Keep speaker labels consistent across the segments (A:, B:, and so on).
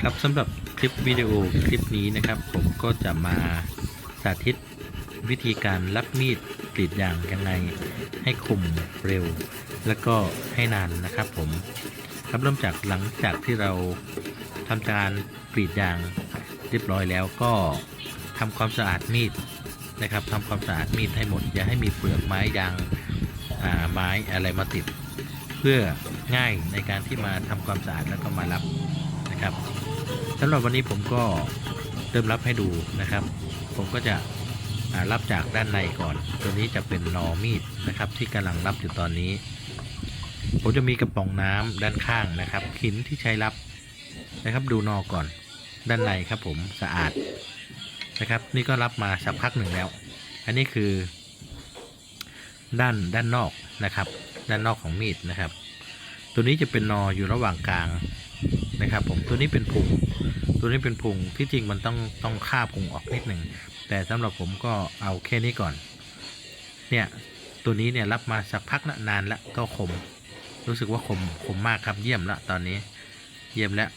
A: ครับสำหรับคลิปวิดีโอคลิปนี้นะครับ ผมก็จะมาสาธิตวิธีการรับมีดกรีดยางยังไงให้คมเร็ว แล้วก็ให้นานนะครับผมครับเริ่มจากหลังจากที่เราทำการกรีดยางเรียบร้อยแล้วก็ทำความสะอาดมีดนะครับทำความสะอาดมีดให้หมด อย่าให้มีเปลือกไม้ยางไม้อะไรมาติด เพื่อง่ายในการที่มาทำความสะอาดแล้วก็มารับ นะครับสำหรับวันนี้ผมก็เริ่มรับให้ดูนะครับ ผมก็จะรับจากด้านในก่อน ตัวนี้จะเป็นนอมีดนะครับ ที่กำลังรับอยู่ตอนนี้ ผมจะมีกระป๋องน้ำด้านข้างนะครับหินที่ใช้รับนะครับ ดูนอก่อนด้านในครับผมสะอาดนะครับ นี่ก็รับมาสักพักหนึ่งแล้ว อันนี้คือ ด้านด้านนอกนะครับ ด้านนอกของมีดนะครับ ตัวนี้จะเป็นนออยู่ระหว่างกลาง นะครับ ผมตัวนี้เป็นพุงตัวนี้เป็นพุงที่จริงมันต้องต้องค่าพุงออกนิดหนึ่งแต่สำหรับผมก็เอาแค่นี้ก่อน เนี่ยตัวนี้เนี่ยรับมาสักพักละนานละก็คม รู้สึกว่าคมคมมากครับเยี่ยมละตอนนี้ เยี่ยมแล้ว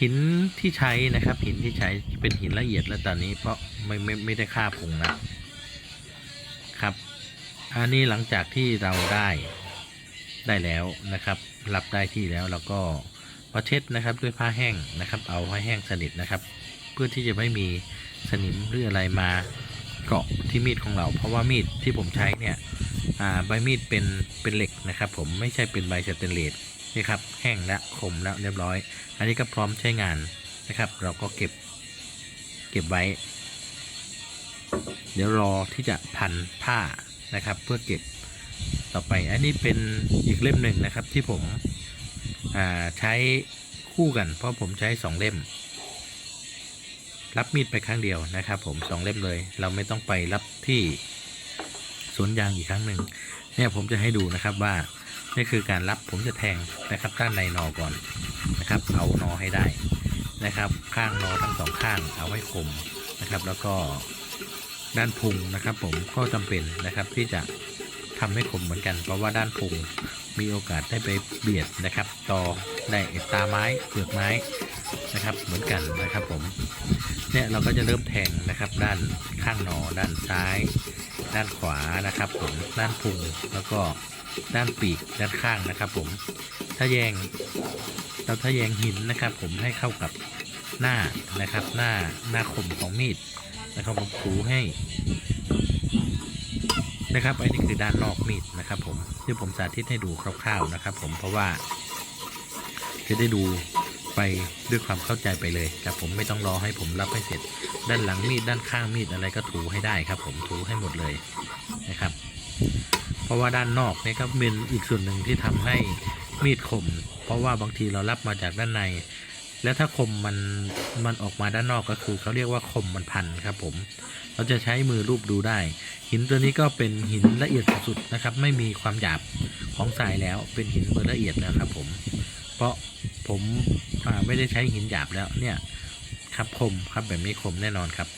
A: หินที่ใช้นะครับ หินที่ใช้เป็นหินละเอียดแล้วตอนนี้เพราะไม่ไม่ไม่ได้ค่าพุงนะครับ อันนี้หลังจากที่เราได้ ได้แล้วนะครับ รับได้ที่แล้วเราก็มาเช็ดนะครับด้วยผ้าแห้งนะครับ เอาผ้าแห้งสนิทนะครับ เพื่อที่จะไม่มีสนิมหรืออะไรมาเกาะที่มีดของเรา เพราะว่ามีดที่ผมใช้เนี่ยใบมีดเป็นเป็นเหล็กนะครับ ผมไม่ใช่เป็นใบสเตนเลสนี่ครับแห้งและคมแล้วเรียบร้อย อันนี้ก็พร้อมใช้งานนะครับ เราก็เก็บเก็บไว้ เดี๋ยวรอที่จะพันผ้านะครับ เพื่อเก็บ ต่อไป อันนี้เป็นอีกเล่มหนึ่งนะครับที่ผมใช้คู่กัน เพราะผมใช้สองเล่ม รับมีดไปครั้งเดียวนะครับ ผมสองเล่มเลย เราไม่ต้องไปรับที่สวนยางอีกครั้งหนึ่งเนี่ยผมจะให้ดูนะครับว่านี่คือการรับผมจะแทงนะครับด้านในนอก่อนนะครับ เอานอให้ได้นะครับ ข้างนอทั้งสองข้างเอาให้คมนะครับ แล้วก็ด้านพุงนะครับ ผมก็จำเป็นนะครับที่จะ ทำให้คมเหมือนกัน เพราะว่าด้านพุงมีโอกาสได้ไปเบียดนะครับ ต่อได้ตาไม้เปลือกไม้นะครับเหมือนกันนะครับผมเนี่ยเราก็จะเริ่มแทงนะครับ ด้านข้างหนอด้านซ้าย ด้านขวานะครับ ผมด้านพุงแล้วก็ด้านปีกด้านข้างนะครับ ผมถ้าแยงเราถ้าแยงหินนะครับ ผมให้เข้ากับหน้านะครับ หน้าหน้าคมของมีดนะครับผมถูให้ นะครับอันนี้คือด้านนอกมีดนะครับ ผมที่ผมสาธิตให้ดูคร่าวๆนะครับ ผมเพราะว่า จะได้ดูไปด้วยความเข้าใจไปเลยครับผมไม่ต้องรอให้ผมรับให้เสร็จ ด้านหลังมีดด้านข้างมีดอะไรก็ถูให้ได้ครับ ผมถูให้หมดเลยนะครับ เพราะว่าด้านนอกนี่ครับเป็นอีกส่วนหนึ่งที่ทำให้มีดคมเพราะว่าบางทีเรารับมาจากด้านใน แล้วถ้าคมมันมันออกมาด้านนอกก็คือเขาเรียกว่าคมมันพันครับผม เราจะใช้มือรูปดูได้ หินตัวนี้ก็เป็นหินละเอียดสุดๆนะครับ ไม่มีความหยาบของทรายแล้วเป็นหินมือละเอียดแล้วครับผม เพราะผมไม่ได้ใช้หินหยาบแล้วเนี่ยครับคมครับแบบนี้คมแน่นอนครับ